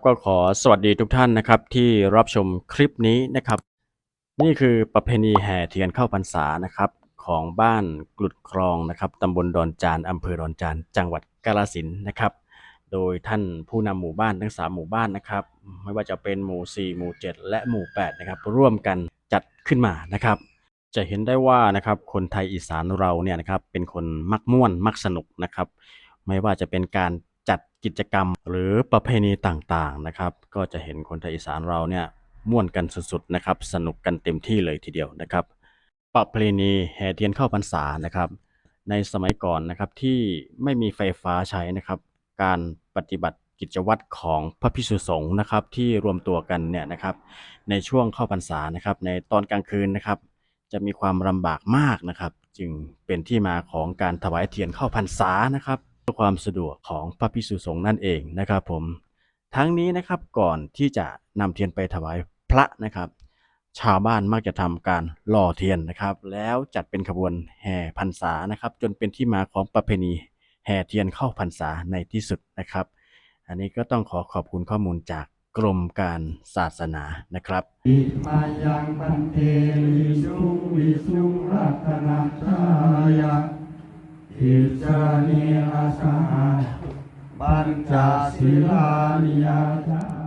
ก็ขอสวัสดีทุกท่านนะครับที่รับชมคลิปนี้นะครับ นี่คือประเพณีแห่เทียนเข้าพรรษานะครับ ของบ้านกลุดครองนะครับตำบลดอนจานอำเภอดอนจานจังหวัดกาฬสินธุ์นะครับ โดยท่านผู้นำหมู่บ้านทั้ง 3 หมู่บ้านนะครับ ไม่ว่าจะเป็นหมู่ 4 หมู่ 7 และหมู่ 8 นะครับ ร่วมกันจัดขึ้นมานะครับ จะเห็นได้ว่านะครับคนไทยอีสานเราเนี่ยนะครับเป็นคนมักม่วนมักสนุกนะครับ ไม่ว่าจะเป็นการ จัดกิจกรรมหรือประเพณีต่างๆนะครับ ก็จะเห็นคนไทยอีสานเราเนี่ยม่วนกันสุดๆนะครับ สนุกกันเต็มที่เลยทีเดียวนะครับ ประเพณีแห่เทียนเข้าพรรษานะครับ ในสมัยก่อนนะครับที่ไม่มีไฟฟ้าใช้นะครับ การปฏิบัติกิจวัตรของพระพิสุสงฆ์นะครับ ที่รวมตัวกันเนี่ยนะครับ ในช่วงเข้าพรรษานะครับ ในตอนกลางคืนนะครับ จะมีความลำบากมากนะครับ จึงเป็นที่มาของการถวายเทียนเข้าพรรษานะครับ เพื่อความสะดวกของพระพิสุสงฆ์นั่นเองนะครับผมทั้งนี้นะครับก่อนที่จะนำเทียนไปถวายพระนะครับ ชาวบ้านมักจะทำการหล่อเทียนนะครับ แล้วจัดเป็นขบวนแห่พรรษานะครับ จนเป็นที่มาของประเพณีแห่เทียนเข้าพรรษาในที่สุดนะครับ อันนี้ก็ต้องขอขอบคุณข้อมูลจากกรมการศาสนานะครับอิมายังพันเตวิสุวิสุรัตนาทายะ อิจานิอาสาปัญจศีลานิยาจา